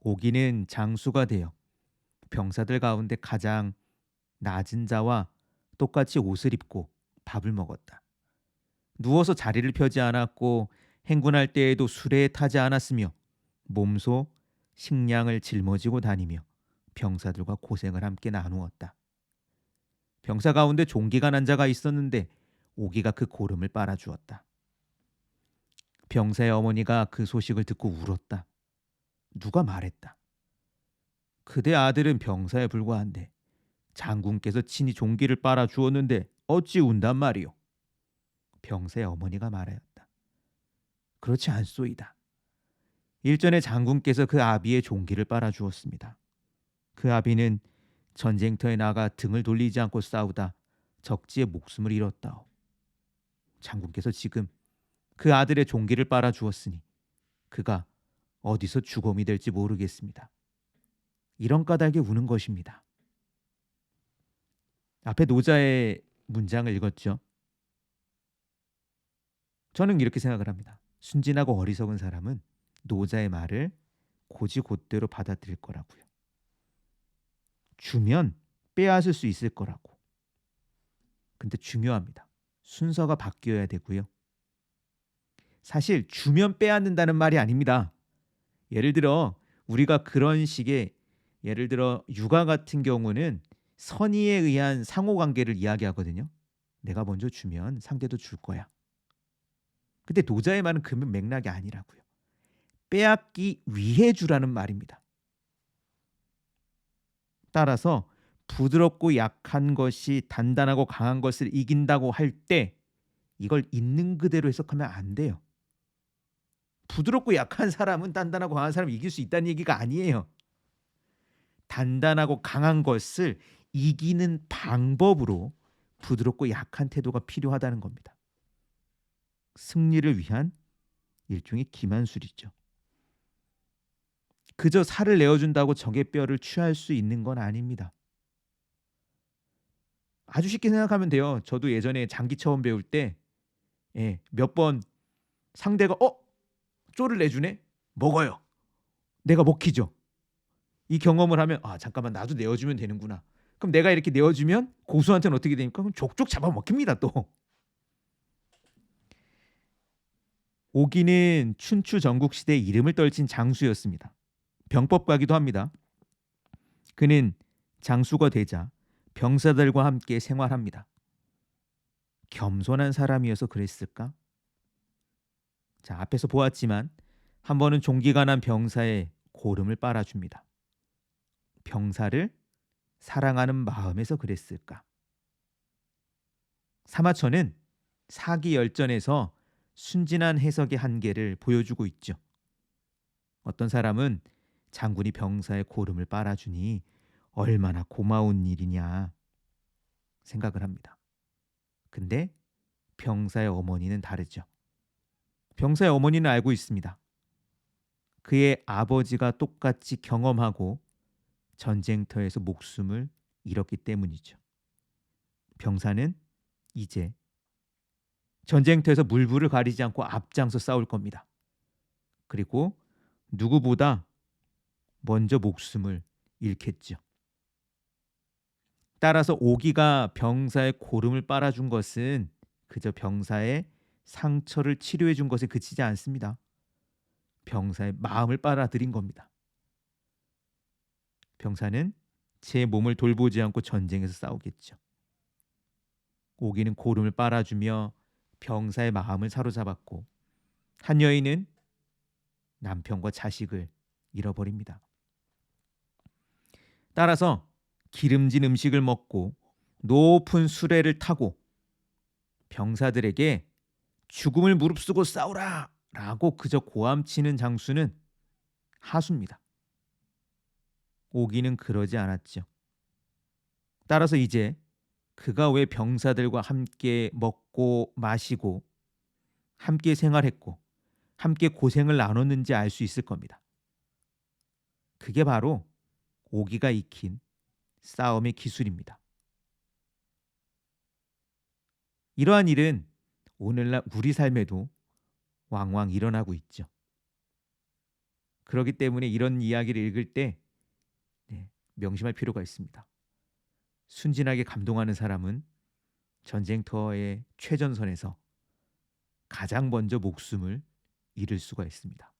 오기는 장수가 되어 병사들 가운데 가장 낮은 자와 똑같이 옷을 입고 밥을 먹었다. 누워서 자리를 펴지 않았고 행군할 때에도 수레에 타지 않았으며 몸소 식량을 짊어지고 다니며 병사들과 고생을 함께 나누었다. 병사 가운데 종기가 난 자가 있었는데 오기가 그 고름을 빨아주었다. 병사의 어머니가 그 소식을 듣고 울었다. 누가 말했다. 그대 아들은 병사에 불과한데 장군께서 친히 종기를 빨아 주었는데 어찌 운단 말이오. 병사의 어머니가 말하였다. 그렇지 않소이다. 일전에 장군께서 그 아비의 종기를 빨아 주었습니다. 그 아비는 전쟁터에 나가 등을 돌리지 않고 싸우다 적지에 목숨을 잃었다오. 장군께서 지금 그 아들의 종기를 빨아 주었으니 그가 어디서 주검이 될지 모르겠습니다. 이런 까닭에 우는 것입니다. 앞에 노자의 문장을 읽었죠. 저는 이렇게 생각을 합니다. 순진하고 어리석은 사람은 노자의 말을 고지곧대로 받아들일 거라고요. 주면 빼앗을 수 있을 거라고. 근데 중요합니다. 순서가 바뀌어야 되고요. 사실 주면 빼앗는다는 말이 아닙니다. 예를 들어 우리가 그런 식의 예를 들어 육아 같은 경우는 선의에 의한 상호 관계를 이야기하거든요. 내가 먼저 주면 상대도 줄 거야. 근데 노자의 말은 그 맥락이 아니라고요. 빼앗기 위해 주라는 말입니다. 따라서 부드럽고 약한 것이 단단하고 강한 것을 이긴다고 할 때 이걸 있는 그대로 해석하면 안 돼요. 부드럽고 약한 사람은 단단하고 강한 사람을 이길 수 있다는 얘기가 아니에요. 단단하고 강한 것을 이기는 방법으로 부드럽고 약한 태도가 필요하다는 겁니다. 승리를 위한 일종의 기만술이죠. 그저 살을 내어준다고 적의 뼈를 취할 수 있는 건 아닙니다. 아주 쉽게 생각하면 돼요. 저도 예전에 장기 처음 배울 때, 예, 몇번 상대가 어 쪼를 내주네 먹어요. 내가 먹히죠. 이 경험을 하면 아 잠깐만 나도 내어주면 되는구나. 그럼 내가 이렇게 내어주면 고수한테는 어떻게 됩니까? 그럼 족족 잡아 먹힙니다 또. 오기는 춘추 전국 시대 이름을 떨친 장수였습니다. 병법가기도 합니다. 그는 장수가 되자 병사들과 함께 생활합니다. 겸손한 사람이어서 그랬을까? 자, 앞에서 보았지만 한 번은 종기가 난 병사의 고름을 빨아줍니다. 병사를 사랑하는 마음에서 그랬을까? 사마천은 사기 열전에서 순진한 해석의 한계를 보여주고 있죠. 어떤 사람은 장군이 병사의 고름을 빨아주니 얼마나 고마운 일이냐 생각을 합니다. 근데 병사의 어머니는 다르죠. 병사의 어머니는 알고 있습니다. 그의 아버지가 똑같이 경험하고 전쟁터에서 목숨을 잃었기 때문이죠. 병사는 이제 전쟁터에서 물불을 가리지 않고 앞장서 싸울 겁니다. 그리고 누구보다 먼저 목숨을 잃겠죠. 따라서 오기가 병사의 고름을 빨아준 것은 그저 병사의 상처를 치료해 준 것에 그치지 않습니다. 병사의 마음을 빨아들인 겁니다. 병사는 제 몸을 돌보지 않고 전쟁에서 싸우겠죠. 오기는 고름을 빨아주며 병사의 마음을 사로잡았고 한 여인은 남편과 자식을 잃어버립니다. 따라서 기름진 음식을 먹고 높은 수레를 타고 병사들에게 죽음을 무릅쓰고 싸우라 라고 그저 고함치는 장수는 하수입니다. 오기는 그러지 않았죠. 따라서 이제 그가 왜 병사들과 함께 먹고 마시고 함께 생활했고 함께 고생을 나눴는지 알 수 있을 겁니다. 그게 바로 오기가 익힌 싸움의 기술입니다. 이러한 일은 오늘날 우리 삶에도 왕왕 일어나고 있죠. 그렇기 때문에 이런 이야기를 읽을 때 네, 명심할 필요가 있습니다. 순진하게 감동하는 사람은 전쟁터의 최전선에서 가장 먼저 목숨을 잃을 수가 있습니다.